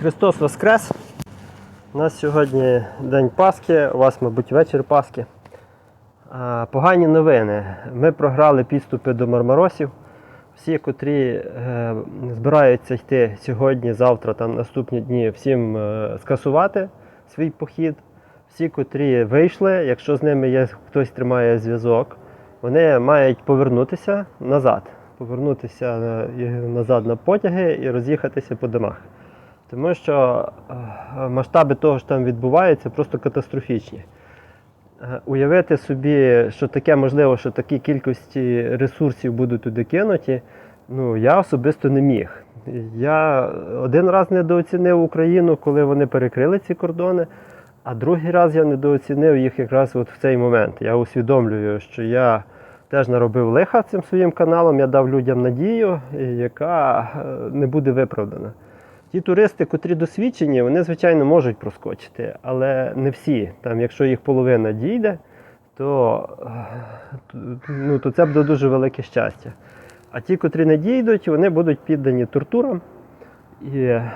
Христос Воскрес! У нас сьогодні День Пасхи, у вас, мабуть, вечір Пасхи. Погані новини. Ми програли підступи до Мармаросів. Всі, котрі е, збираються йти сьогодні, завтра, там наступні дні, всім е, скасувати свій похід. Всі, котрі вийшли, якщо з ними є хтось тримає зв'язок, вони мають повернутися назад. Повернутися е, назад на потяги і роз'їхатися по домах. Тому що е, масштаби того, що там відбувається, просто катастрофічні. Е, Уявити собі, що таке можливо, що такі кількості ресурсів будуть туди кинуті, ну я особисто не міг. Я один раз недооцінив Україну, коли вони перекрили ці кордони, а другий раз я недооцінив їх якраз от в цей момент. Я усвідомлюю, що я теж наробив лиха цим своїм каналом, я дав людям надію, яка е, не буде виправдана. Ті туристи, котрі досвідчені, вони, звичайно, можуть проскочити, але не всі. Там, якщо їх половина дійде, то, ну, то це буде дуже велике щастя. А ті, котрі не дійдуть, вони будуть піддані тортурам. І е,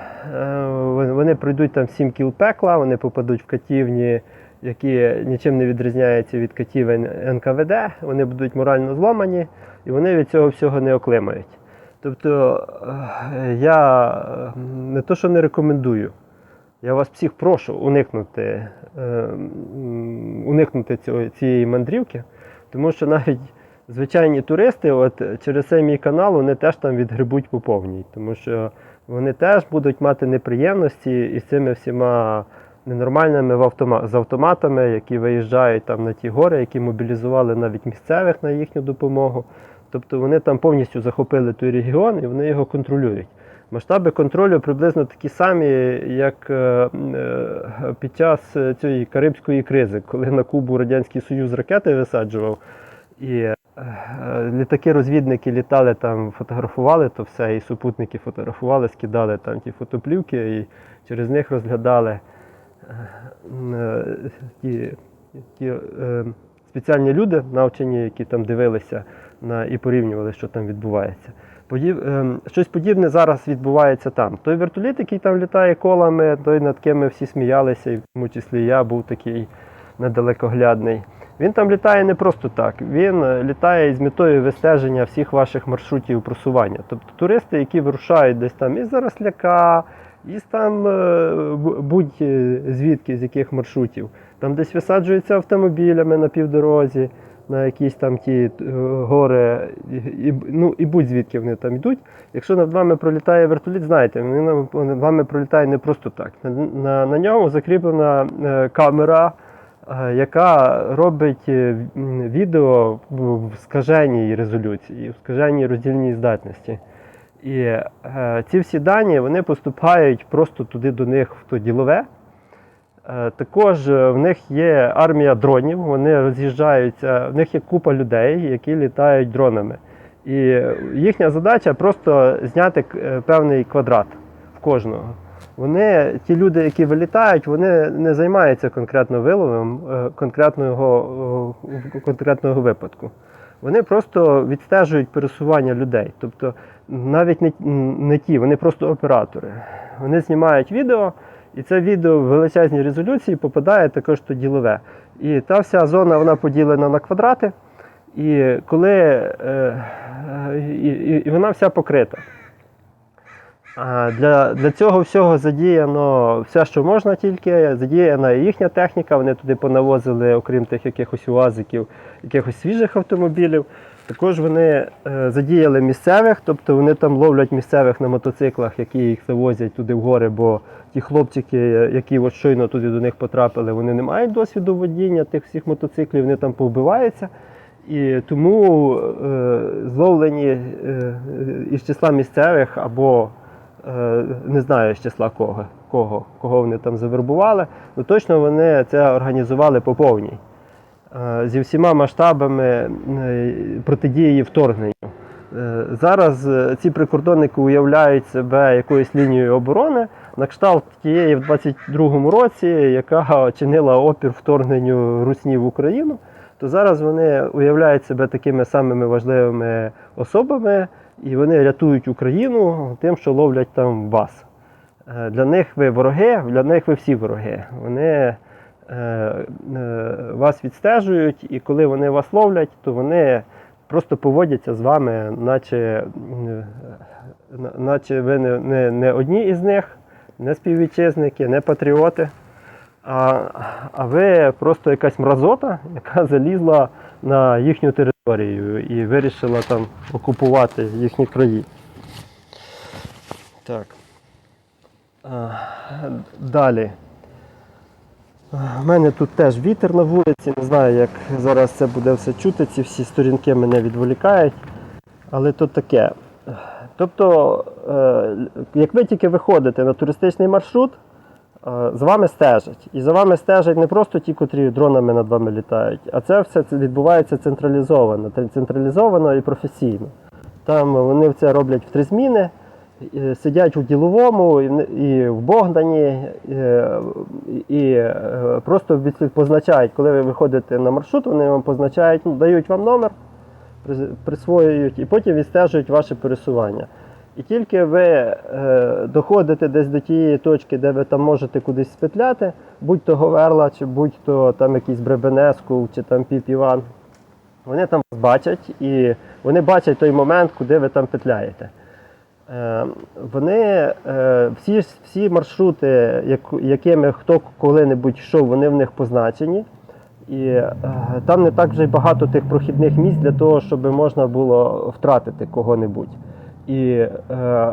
вони- пройдуть там сім кіл пекла, вони попадуть в катівні, які нічим не відрізняються від катівень НКВД, вони будуть морально зламані, і вони від цього всього не оклимають. Тобто е, я е, не то, що не рекомендую, я вас всіх прошу уникнути, е, уникнути цієї мандрівки, тому що навіть звичайні туристи, от через цей мій канал, вони теж там відгребуть по повній, тому що вони теж будуть мати неприємності із цими всіма ненормальними в автома- з автоматами, які виїжджають там на ті гори, які мобілізували навіть місцевих на їхню допомогу. Тобто вони там повністю захопили той регіон і вони його контролюють. Масштаби контролю приблизно такі самі, як е, е, під час е, цієї Карибської кризи, коли на Кубу Радянський Союз ракети висаджував, і літаки-розвідники літали там, фотографували то все, і супутники фотографували, скидали там ті фотоплівки, і через них розглядали ті, ті спеціальні люди, навчені, які там дивилися і порівнювали, що там відбувається. Ем, щось подібне зараз відбувається там. Той вертоліт, який там літає колами, той над ким ми всі сміялися, і в тому числі я був такий недалекоглядний. Він там літає не просто так. Він е, літає із метою вистеження всіх ваших маршрутів просування. Тобто туристи, які вирушають десь там із Заросляка, із там е, будь-звідки, з яких маршрутів, там десь висаджуються автомобілями на півдорозі, на якісь там ті е, гори, і, ну, і будь-звідки вони там йдуть. Якщо над вами пролітає вертоліт, знаєте, він над вами пролітає не просто так. На, на, на ньому закріплена е, камера, е, яка робить відео в скаженій резолюції, в скаженій роздільній здатності. І е, ці всі дані вони поступають просто туди до них в то ділове. Е, Також е, в них є армія дронів, вони роз'їжджаються, в них є купа людей, які літають дронами. І їхня задача просто зняти е, певний квадрат в кожного. Вони, ті люди, які вилітають, вони не займаються конкретно виловом конкретного, конкретного випадку. Вони просто відстежують пересування людей. Тобто навіть не, не ті, вони просто оператори. Вони знімають відео, і це відео в величезній резолюції попадає також то ділове. І та вся зона вона поділена на квадрати, і коли е, е, і, і, вона вся покрита. А для, для цього всього задіяно все, що можна тільки, задіяна їхня техніка. Вони туди понавозили, окрім тих якихось уазиків, якихось свіжих автомобілів. Також вони е, задіяли місцевих, тобто вони там ловлять місцевих на мотоциклах, які їх завозять туди в гори, бо ті хлопчики, які от щойно туди до них потрапили, вони не мають досвіду водіння тих всіх мотоциклів, вони там повбиваються. І тому е, зловлені е, із числа місцевих або е, не знаю з числа кого, кого, кого вони там завербували, ну точно вони це організували по повній. Е, зі всіма масштабами е, протидії вторгненню. Е, Зараз ці прикордонники уявляють себе якоюсь лінією оборони на кшталт тієї в 22-му році, яка чинила опір вторгненню Русні в Україну. То зараз вони уявляють себе такими самими важливими особами, і вони рятують Україну тим, що ловлять там вас. Для них ви вороги, для них ви всі вороги. Вони вас відстежують, і коли вони вас ловлять, то вони просто поводяться з вами, наче, е, на- наче ви не, не, не одні із них, не співвітчизники, не патріоти. А, а ви просто якась мразота, яка залізла на їхню територію і вирішила там окупувати їхні краї. Так. А, Далі. У мене тут теж вітер на вулиці. Не знаю, як зараз це буде все чути. Ці всі сторінки мене відволікають. Але то таке. Тобто, е, як ви тільки виходите на туристичний маршрут, е, з вами стежать. І за вами стежать не просто ті, котрі дронами над вами літають, а це все відбувається централізовано, централізовано і професійно. Там вони це роблять в три зміни, е, сидять у діловому і в- Богдані, е, і е, просто позначають, коли ви виходите на маршрут, вони вам позначають, ну, дають вам номер, присвоюють і потім відстежують ваше пересування. І тільки ви е, доходите десь до тієї точки, де ви там можете кудись спетляти, будь-то Говерла, чи будь-то там якийсь Бребенеску, чи там Піп-Іван, вони там вас бачать і вони бачать той момент, куди ви там петляєте. Е, Вони е, всі, всі маршрути, якими хто коли-небудь йшов, вони в них позначені. І е, там не так вже й багато тих прохідних місць для того, щоб можна було втратити кого-небудь. І е,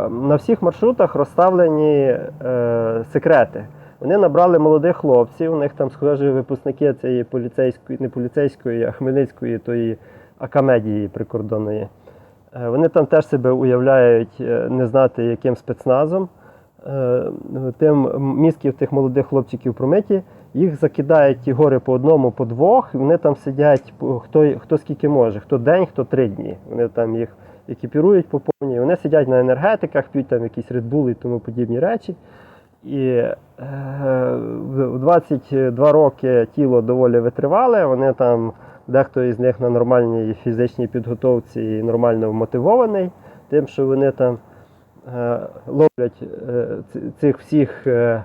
на всіх маршрутах розставлені е, секрети. Вони набрали молодих хлопців, у них там схожі випускники цієї поліцейської, не поліцейської, а Хмельницької тої акамедії прикордонної. Е, Вони там теж себе уявляють е, не знати яким спецназом. Е, Тим мізків тих молодих хлопчиків промиті, їх закидають ті гори по одному, по двох, вони там сидять хто, хто скільки може, хто день, хто три дні. Вони там їх екіпірують по повній. Вони сидять на енергетиках, п'ють там якісь Bull і тому подібні речі. І в 22 роки тіло доволі витривале, вони там, дехто із них на нормальній фізичній підготовці і нормально вмотивований, тим, що вони там е, ловлять е, цих всіх е,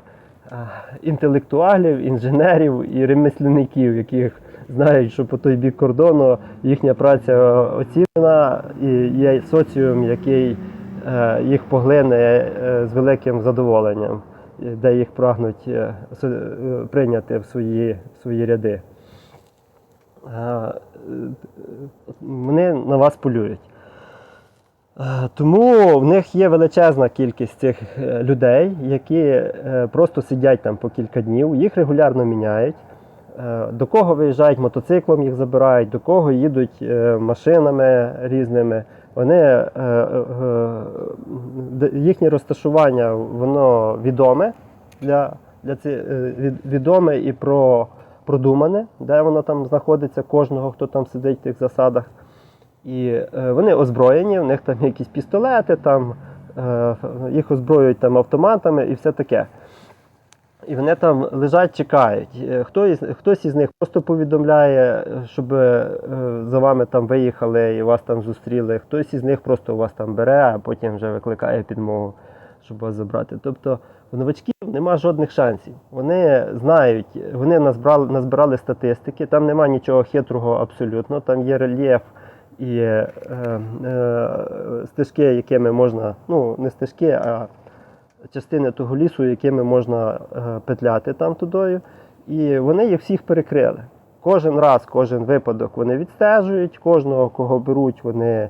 інтелектуалів, інженерів і ремесленників, яких знають, що по той бік кордону їхня праця оцінена і є соціум, який їх поглине з великим задоволенням, де їх прагнуть прийняти в свої, в свої ряди. Е, е, Вони на вас полюють. Е, Тому в них є величезна кількість цих людей, які просто сидять там по кілька днів, їх регулярно міняють. До кого виїжджають мотоциклом, їх забирають, до кого їдуть машинами різними. Вони, їхнє розташування воно відоме для, для ці, відоме і про, продумане, де воно там знаходиться, кожного, хто там сидить в тих засадах. І е, вони озброєні, в них там якісь пістолети, там, е, їх озброюють там автоматами і все таке. І вони там лежать, чекають. Е, Хто із, хтось із них просто повідомляє, щоб за вами там виїхали і вас там зустріли. Хтось із них просто вас там бере, а потім вже викликає підмогу, щоб вас забрати. Тобто новачків нема жодних шансів. Вони знають, вони назбирали, назбирали статистики, там нема нічого хитрого абсолютно, там є рельєф і е, е, стежки, якими можна, ну не стежки, а частини того лісу, якими можна е, петляти там тудою. І вони їх всіх перекрили. Кожен раз, кожен випадок вони відстежують, кожного, кого беруть, вони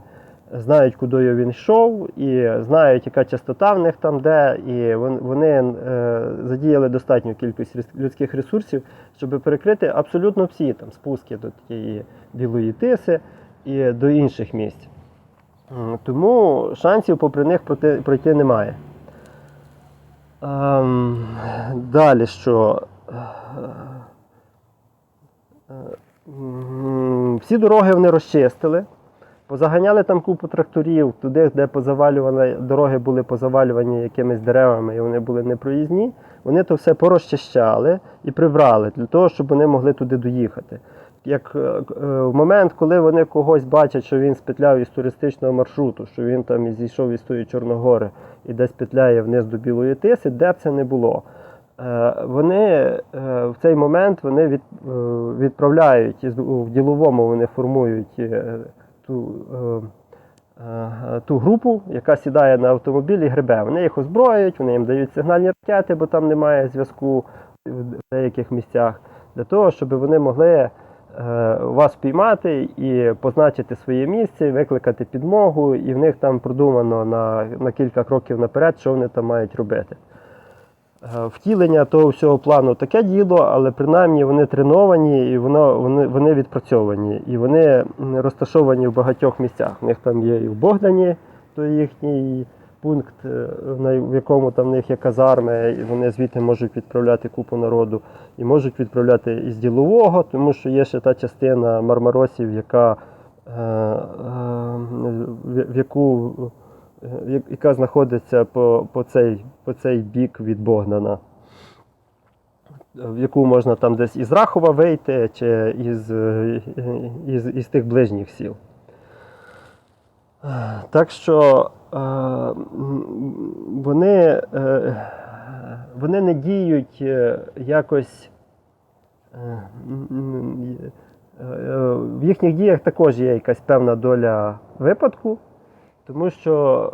знають, куди він йшов, і знають, яка частота в них там де. І вони е, задіяли достатню кількість людських ресурсів, щоб перекрити абсолютно всі там спуски до тієї білої тиси і до інших місць. Тому шансів попри них пройти немає. Ем, далі що? Всі дороги вони розчистили. Позаганяли там купу тракторів туди, де позавалювали, дороги були позавалювані якимись деревами і вони були непроїзні. Вони то все порозчищали і прибрали для того, щоб вони могли туди доїхати. як е, е, в момент, коли вони когось бачать, що він спетляв із туристичного маршруту, що він там зійшов із тої Чорногори і десь петляє вниз до Білої Тиси, де б це не було. Е, Вони в цей момент вони від, відправляють в діловому вони формують ту, е, е, ту групу, яка сідає на автомобіль і гребе. Вони їх озброюють, вони їм дають сигнальні ракети, бо там немає зв'язку в деяких місцях, для того, щоб вони могли е, вас піймати і позначити своє місце, викликати підмогу, і в них там продумано на, на кілька кроків наперед, що вони там мають робити. Е, Втілення того всього плану таке діло, але принаймні вони треновані і воно, вони, вони відпрацьовані. І вони розташовані в багатьох місцях. У них там є і в Богдані, то їхній пункт, е, в якому там в них є казарми, і вони звідти можуть відправляти купу народу. І можуть відправляти із ділового, тому що є ще та частина мармаросів, яка, е, е, в- яку яка знаходиться по, по, цей, по цей бік від Богдана, в яку можна там десь із Рахова вийти, чи із, е, із, із тих ближніх сіл. Е, Так що е, вони, е, вони не діють е, якось. е, е, В їхніх діях також є якась певна доля випадку, тому що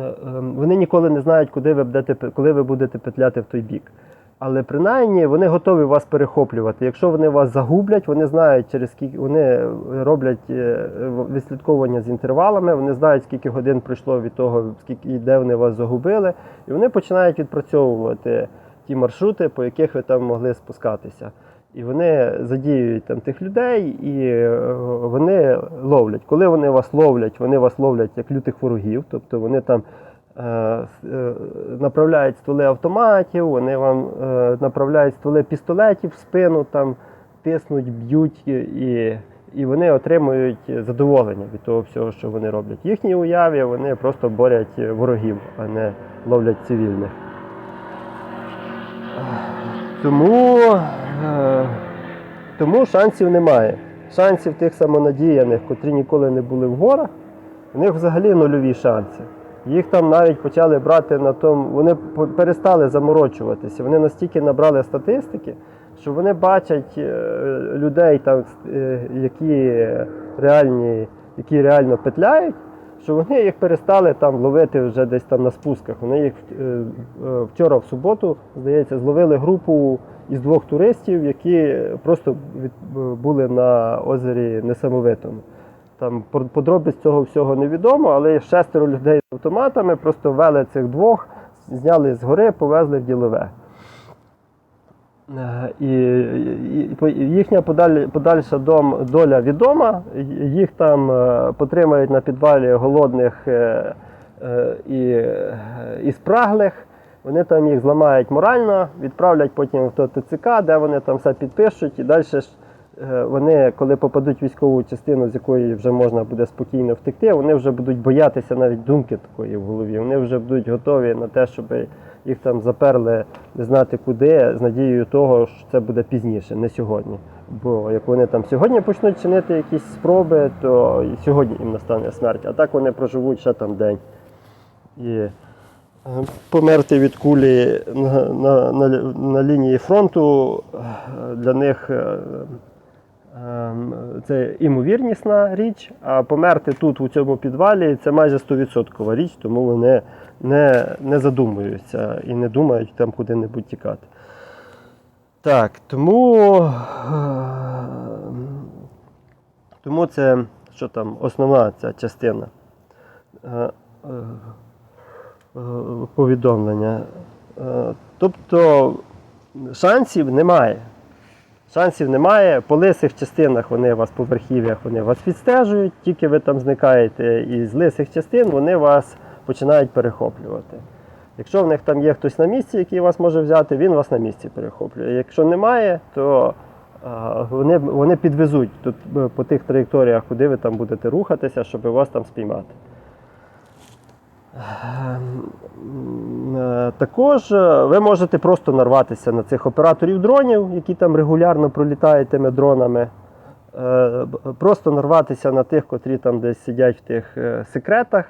е, е, вони ніколи не знають, куди ви будете, коли ви будете петляти в той бік. Але принаймні вони готові вас перехоплювати. Якщо вони вас загублять, вони знають, через скільки вони роблять е, відслідковування з інтервалами, вони знають, скільки годин пройшло від того, скільки де вони вас загубили, і вони починають відпрацьовувати ті маршрути, по яких ви там могли спускатися. І вони задіюють там тих людей і е, вони ловлять. Коли вони вас ловлять, вони вас ловлять як лютих ворогів, тобто вони там е, е, направляють стволи автоматів, вони вам е, направляють стволи пістолетів в спину, там тиснуть, б'ють і, і, вони отримують задоволення від того всього, що вони роблять. В їхній уяві вони просто борять ворогів, а не ловлять цивільних. Тому, е, тому шансів немає. Шансів тих самонадіяних, котрі ніколи не були в горах, у них взагалі нульові шанси. Їх там навіть почали брати на тому, вони перестали заморочуватися. Вони настільки набрали статистики, що вони бачать е, людей, там, е, які, реальні, які реально петляють, що вони їх перестали там ловити вже десь там на спусках. Вони їх е, е, вчора в суботу, здається, зловили групу із двох туристів, які просто е, були на озері Несамовитому. Там подробиць цього всього невідомо, але шестеро людей з автоматами просто вели цих двох, зняли з гори, повезли в ділове. Е, І, їхня подаль, подальша дом, доля відома. Їх там е, потримають на підвалі голодних е, і, і спраглих. Вони там їх зламають морально, відправлять потім в ТЦК, де вони там все підпишуть. І далі вони, коли попадуть в військову частину, з якої вже можна буде спокійно втекти, вони вже будуть боятися навіть думки такої в голові. Вони вже будуть готові на те, щоб їх там заперли не знати куди, з надією того, що це буде пізніше, не сьогодні. Бо як вони там сьогодні почнуть чинити якісь спроби, то сьогодні їм настане смерть, а так вони проживуть ще там день. І е, померти від кулі на, на, на, на лінії фронту е, для них е, Це імовірнісна річ, а померти тут, у цьому підвалі, це майже 100% річ, тому вони не, не задумуються і не думають там куди-небудь тікати. Так, тому, ем, тому це що там, основна ця частина е, е, повідомлення. Е, Тобто шансів немає. Шансів немає. По лисих частинах вони вас по верхів'ях вони вас відстежують, тільки ви там зникаєте із лисих частин, вони вас починають перехоплювати. Якщо в них там є хтось на місці, який вас може взяти, він вас на місці перехоплює. Якщо немає, то вони, вони підвезуть тут, е, по тих траєкторіях, куди ви там будете рухатися, щоб вас там спіймати. Ем, е, Також е, ви можете просто нарватися на цих операторів дронів, які там регулярно пролітають тими дронами. е, просто нарватися на тих, котрі там десь сидять в тих секретах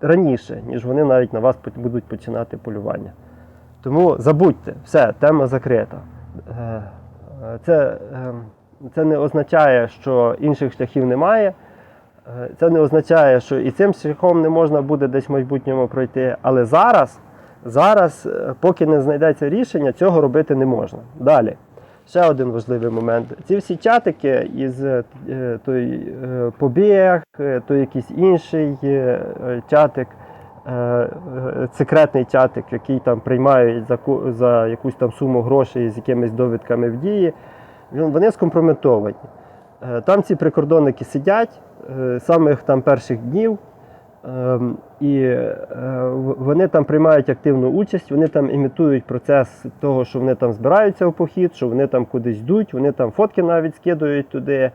раніше, ніж вони навіть на вас будуть починати полювання. Тому забудьте, все, тема закрита. Це, е, це не означає, що інших шляхів немає. Е, Це не означає, що і цим шляхом не можна буде десь в майбутньому пройти. Але зараз, зараз, е, поки не знайдеться рішення, цього робити не можна. Далі. Ще один важливий момент. Ці всі чатики із е, той побіг, той якийсь інший чатик, секретний чатик, який там приймають за, за якусь там суму грошей з якимись довідками в дії, вони скомпрометовані. Там ці прикордонники сидять самих там перших днів, ем, і е, вони там приймають активну участь, вони там імітують процес того, що вони там збираються в похід, що вони там кудись йдуть, вони там фотки навіть скидують туди.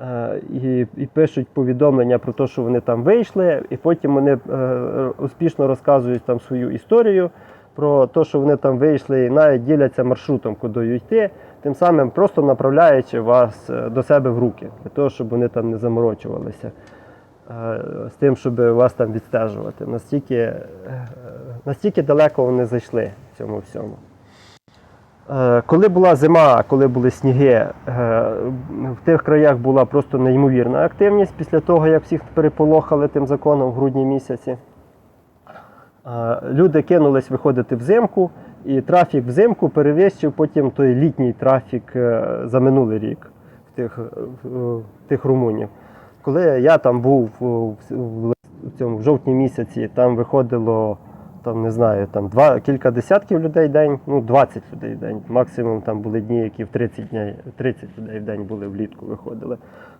е, І, і пишуть повідомлення про те, що вони там вийшли, і потім вони е, успішно розказують там свою історію про те, що вони там вийшли, і навіть діляться маршрутом, куди йти, тим самим просто направляючи вас е, до себе в руки, для того, щоб вони там не заморочувалися е, з тим, щоб вас там відстежувати. Настільки, е, настільки далеко вони зайшли в цьому всьому. Коли була зима, коли були сніги, в тих краях була просто неймовірна активність після того, як всіх переполохали тим законом в грудні місяці. Люди кинулись виходити взимку, і трафік взимку перевищив потім той літній трафік е, за минулий рік в тих, е, в- в тих румунів. Коли я там був в, цьому в жовтні місяці, там виходило там не знаю, там два кілька десятків людей в день, ну 20 людей в день. Максимум там були дні, які в 30 днів, 30 людей в день були влітку, виходили.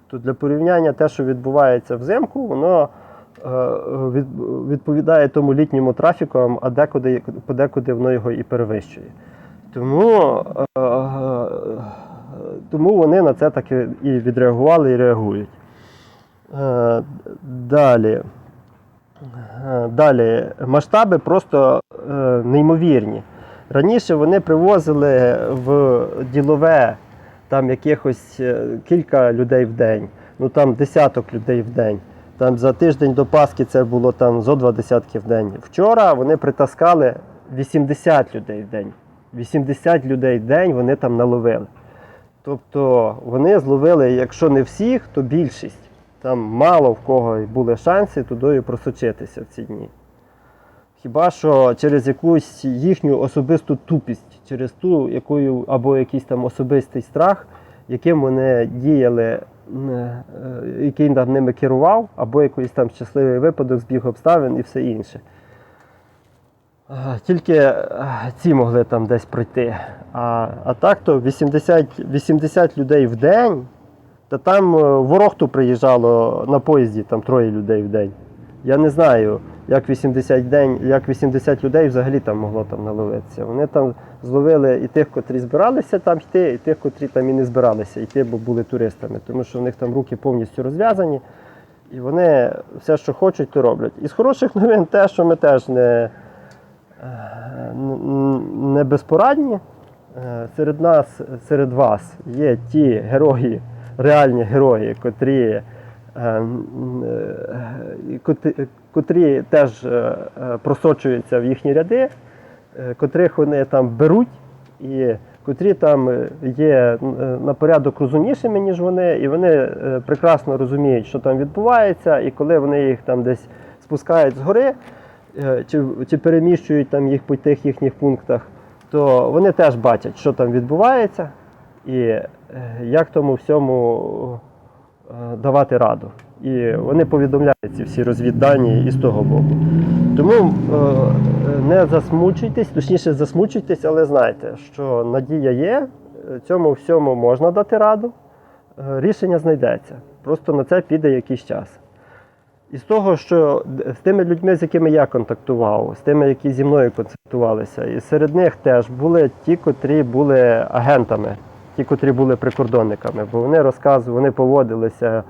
То для порівняння те, що відбувається взимку, воно е, відповідає тому літньому трафіку, а декуди, подекуди воно його і перевищує. Тому, е, е, тому вони на це так і відреагували і реагують. Е, Далі. Е, Далі, масштаби просто е, неймовірні. Раніше вони привозили в ділове там якихось е, кілька людей в день, ну там десяток людей в день. Там за тиждень до Пасхи це було там зо два десятки в день. Вчора вони притаскали 80 людей в день. 80 людей в день вони там наловили. Тобто вони зловили, якщо не всіх, то більшість. Там мало в кого були шанси туди просочитися в ці дні. Хіба що через якусь їхню особисту тупість, через ту, якою, або якийсь там особистий страх, яким вони діяли, який там ними керував, або якийсь там щасливий випадок, збіг обставин і все інше. Тільки е, ці могли там десь пройти. А, а так то 80, 80 людей в день, та там е, в Ворохту приїжджало на поїзді там троє людей в день. Я не знаю, як 80, день, як 80 людей взагалі там могло там наловитися. Вони там зловили і тих, котрі збиралися там йти, і тих, котрі там і не збиралися йти, бо були туристами, тому що в них там руки повністю розв'язані, і вони все, що хочуть, то роблять. Із хороших новин те, що ми теж не, е, не безпорадні. Е, Серед нас, серед вас є ті герої, реальні герої, котрі, котрі теж е, е, просочуються в їхні ряди, е, котрих вони там беруть, і котрі там е, є е, на порядок розумнішими, ніж вони, і вони е, прекрасно розуміють, що там відбувається, і коли вони їх там десь спускають згори, е, чи, чи переміщують там їх по тих їхніх пунктах, то вони теж бачать, що там відбувається, і е, як тому всьому е, давати раду. І вони повідомляють ці всі розвіддані і з того боку. Тому е, не засмучуйтесь, точніше засмучуйтесь, але знайте, що надія є, е, цьому всьому можна дати раду, е, рішення знайдеться. Просто на це піде якийсь час. І з того, що з тими людьми, з якими я контактував, з тими, які зі мною контактувалися, і серед них теж були ті, котрі були агентами, ті, котрі були прикордонниками, бо вони розказували, вони поводилися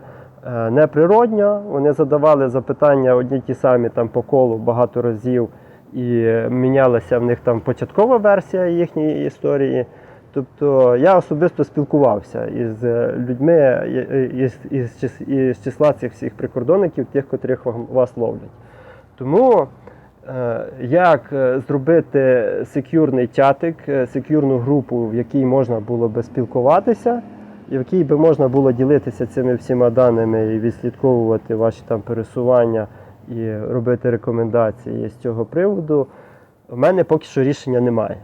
е, неприродньо, вони задавали запитання одні ті самі там по колу багато разів, і мінялася в них там початкова версія їхньої історії. Тобто я особисто спілкувався із е, людьми із, із, із числа цих всіх прикордонників, тих, котрих вас ловлять. Тому як е, зробити секюрний чатик, е, секюрну групу, в якій можна було би спілкуватися, і в якій би можна було ділитися цими всіма даними і відслідковувати ваші там пересування і робити рекомендації з цього приводу, у мене поки що рішення немає.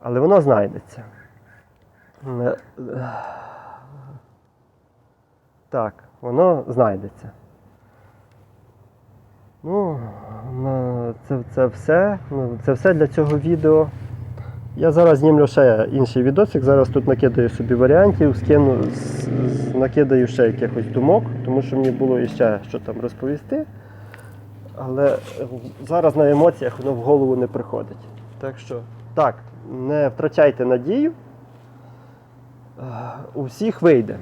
Але воно знайдеться. Е, е, Так, воно знайдеться. Ну, це, це все. Ну, це все для цього відео. Я зараз знімлю ще інший відосик. Зараз тут накидаю собі варіантів, скину, накидаю ще якихось думок, тому що мені було іще що там розповісти. Але е, зараз на емоціях воно в голову не приходить. Так що, так, не втрачайте надію. Е, У всіх вийде.